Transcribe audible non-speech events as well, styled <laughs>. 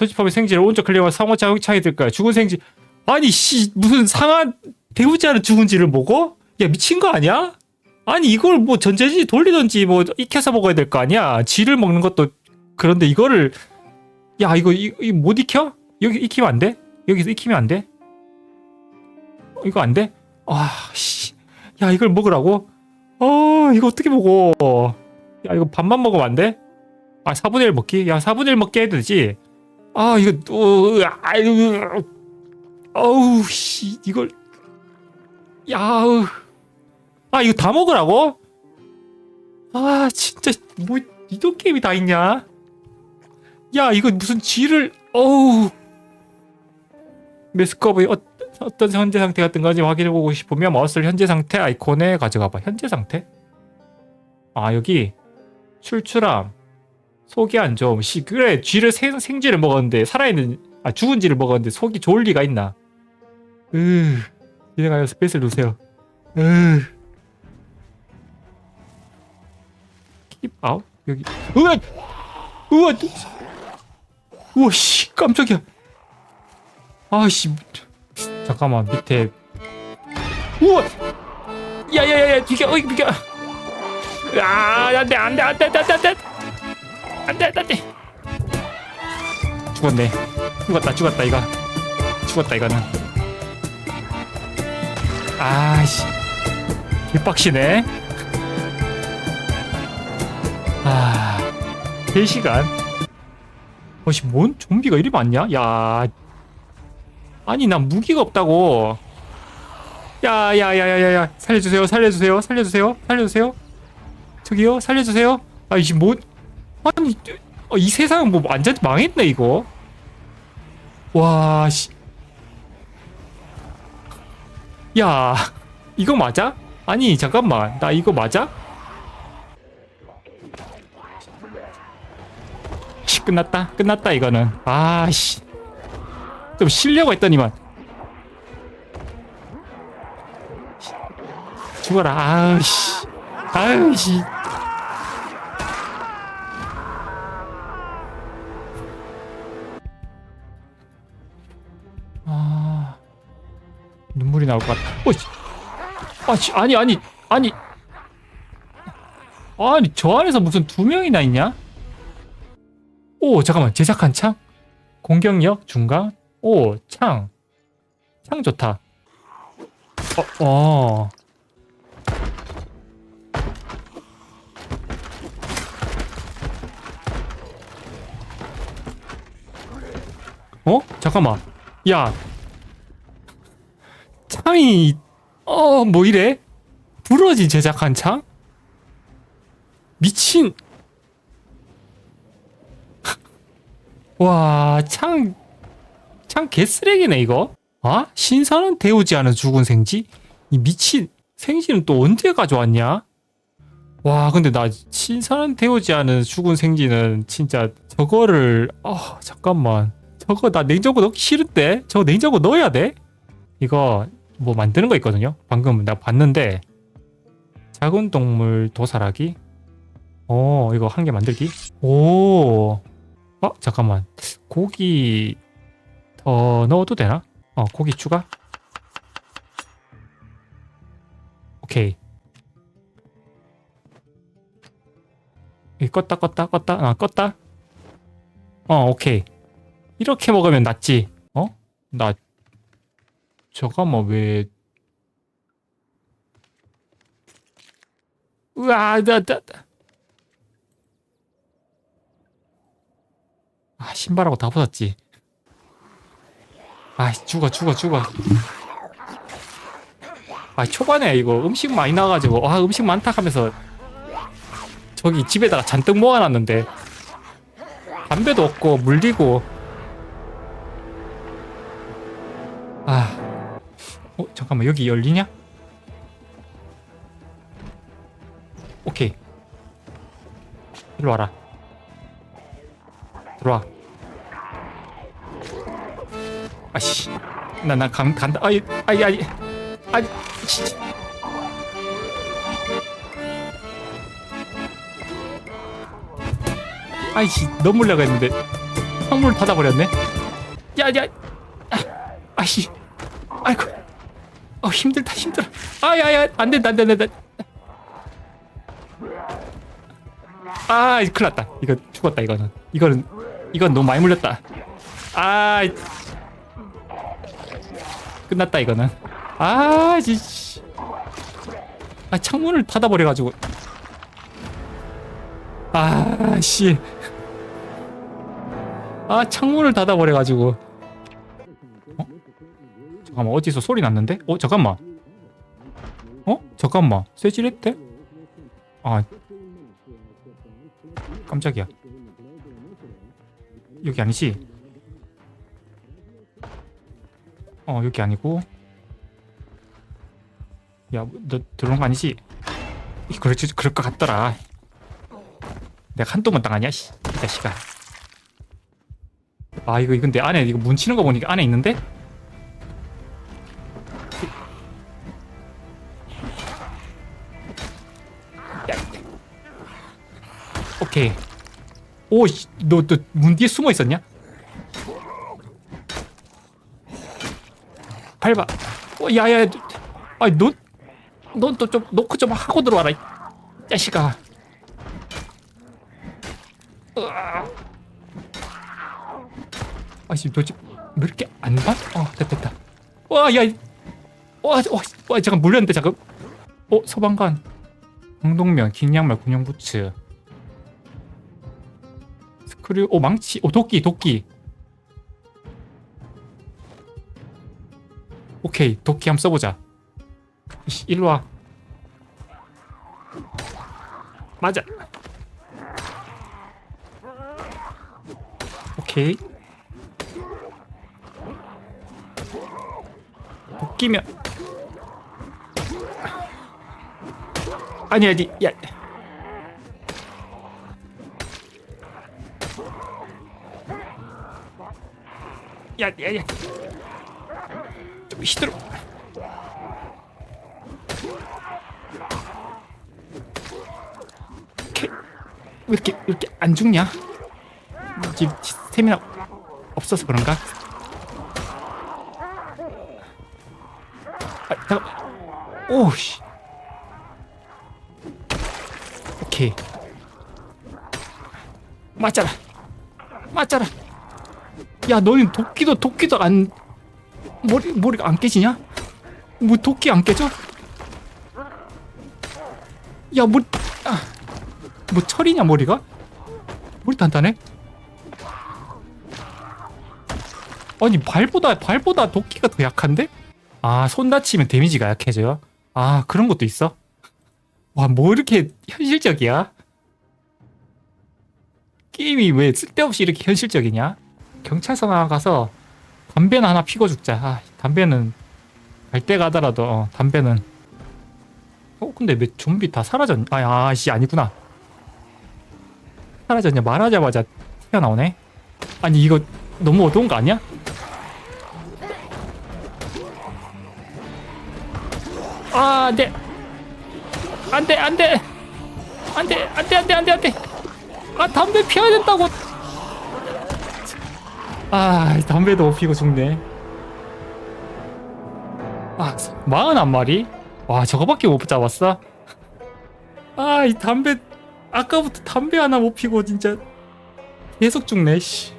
소집하면 생지를 오른쪽 클릭하면 상호 자동차이 들 거야. 죽은 생지. 아니 씨 무슨 상한 않은 죽은지를 먹어? 야 미친 거 아니야? 아니 이걸 뭐 전자지 돌리든지 뭐 익혀서 먹어야 될 거 아니야. 쥐를 먹는 것도 그런데 이거를 야 이거 이, 이 못 익혀? 여기 익히면 안 돼? 여기서 익히면 안 돼? 어, 이거 안 돼? 아 씨. 야 이걸 먹으라고? 어 이거 어떻게 먹어? 야 이거 밥만 먹으면 안 돼? 아 4분의 1 먹기? 야 4분의 1 먹게 해도 되지? 아 이거 또 아유 어우 씨 이걸 야우 아 이거 다 먹으라고? 아 진짜 뭐 이런 게임이 다 있냐? 야 이거 무슨 쥐를 어우 메스컵의 어, 어떤 현재 상태가 뜬건지 확인해 보고 싶으면 마우스를 현재 상태 아이콘에 가져가 봐 현재 상태? 아 여기 출출함 속이 안 좋음. 씨 그래 쥐를 생, 생쥐를 먹었는데 살아있는 아 죽은 쥐를 먹었는데 속이 좋을 리가 있나? 으 진행하여 스페이스를 누르세요. 으. 킵 아웃 여기. 우와 우와 우와 씨 깜짝이야. 아 씨. 잠깐만 밑에. 우와! 야 야 야 야 비켜 어이 비켜. 아 안 돼 안 돼 안 돼 안 돼 안 돼 안돼 안돼 죽었네. 죽었다 죽었다 이거. 죽었다 이거는. 아씨. 개빡시네. 아 3시간. 어씨 뭔 좀비가 이리 많냐? 야. 아니 난 무기가 없다고. 야야야야야야. 살려주세요 살려주세요 살려주세요 살려주세요. 저기요 살려주세요. 아이씨 뭐 아니 어, 이 세상은 뭐 완전 망했네 이거. 와 씨. 야 이거 맞아? 아니 잠깐만. 나 이거 맞아? 씨 끝났다. 끝났다 이거는. 아씨. 좀 쉬려고 했더니만. 죽어라. 아우씨. 아우씨 눈물이 나올 것 같다 어이 아, 씨, 아니 아니 아니 아니 저 안에서 무슨 두 명이나 있냐? 오 잠깐만 제작한 창 공격력 중간 오, 창. 창 좋다. 어, 어. 어? 잠깐만. 야. 창이, 어, 뭐 이래? 부러진 제작한 창? 미친. <laughs> 와, 창, 참 개쓰레기네 이거. 아? 신선은 데우지 않은 죽은 생쥐? 이 미친 생쥐는 또 언제 가져왔냐? 와 근데 나 신선은 데우지 않은 죽은 생쥐는 진짜 저거를 아 잠깐만 저거 나 냉장고 넣기 싫은데 저거 냉장고 넣어야 돼? 이거 뭐 만드는 거 있거든요. 방금 나 봤는데 작은 동물 도살하기? 어 이거 한 개 만들기? 오. 어, 잠깐만. 고기 더 넣어도 되나? 어 고기 추가? 오케이. 이 껐다 껐다 껐다? 아 껐다? 어 오케이. 이렇게 먹으면 낫지. 어? 나 잠깐만 왜? 으아 나, 나, 나. 아 신발하고 다 벗었지. 아 죽어 죽어 죽어. 아 초반에 이거 음식 많이 나와가지고 아 음식 많다 하면서 저기 집에다가 잔뜩 모아놨는데 담배도 없고 물리고. 아 어, 잠깐만 여기 열리냐? 오케이. 이리 와라. 들어와. 아씨 나나 간다. 아이 아이 아이 아이 씨. 아이씨 넘으려고 했는데. 창문을 닫아버렸네. 야, 야, 아, 아씨, 아이고, 어 힘들다 힘들어. 아야야, 안 된다 안 된다 안 된다. 아, 큰일 났다. 이거 죽었다 이거는. 이거는 이건 너무 많이 물렸다. 아, 끝났다 이거는. 아, 씨. 아, 창문을 닫아 버려 가지고. 아, 씨. 아, 창문을 닫아 버려 가지고. 어? 잠깐만, 어디서 소리 났는데? 어, 잠깐만. 어? 잠깐만. 쇠질했대? 아. 깜짝이야. 여기 아니지? 어, 여기 아니고. 야, 너 들어온 거 아니지? 그렇지, 그럴 것 같더라. 내가 한동안 당하냐, 씨. 이 자식아. 아, 이거, 근데 안에, 이거 문 치는 거 보니까 안에 있는데? 오케이. 오, 씨, 너, 너, 문 뒤에 숨어 있었냐? 밟아. 어, 야, 야, 아이, 너, 넌또 좀 노크 좀 하고 들어와라, 이 자식아. 아씨, 너 지금 왜 이렇게 안 봐? 어, 됐다, 됐다. 와, 야, 이- 와, 와, 와, 잠깐 물렸는데 잠깐. 어, 소방관. 운동면, 긴 양말, 군용 부츠. 스크류, 오, 망치, 오, 도끼, 도끼. 오케이, 도끼 한번 써보자. 이씨, 일로 와. 맞아. 오케이. 도끼면. 아니, 아니, 야. 야, 야, 야. 좀 휘두르. 이렇게 왜 이렇게 왜 이렇게 안 죽냐? 지금 스태미나 없어서 그런가? 아, 잠깐. 오씨. 오케이. 맞잖아. 맞잖아. 야, 너는 도끼도 도끼도 안 머리 머리가 안 깨지냐? 뭐 도끼 안 깨져? 야, 뭐 아, 뭐 철이냐 머리가? 머리 단단해? 아니 발보다 발보다 도끼가 더 약한데? 아, 손 다치면 데미지가 약해져요? 아, 그런 것도 있어? 와, 뭐 이렇게 현실적이야? 게임이 왜 쓸데없이 이렇게 현실적이냐? 경찰서 나가서 담배나 하나 피고 죽자. 아, 담배는 갈 때 가더라도 어, 담배는 어 근데 왜 좀비 다 사라졌냐? 아, 아씨 아니구나. 사라졌냐? 말하자마자 튀어나오네. 아니 이거 너무 어두운 거 아니야? 아, 안 돼. 안 돼, 안 돼. 안 돼, 안 돼, 안 돼, 안 돼, 안 돼. 아, 담배 피워야 된다고. 아, 담배도 못 피고 죽네. 아, 마흔 한 마리? 와, 저거밖에 못 잡았어? 아, 이 담배, 아까부터 담배 하나 못 피고 진짜 계속 죽네, 씨.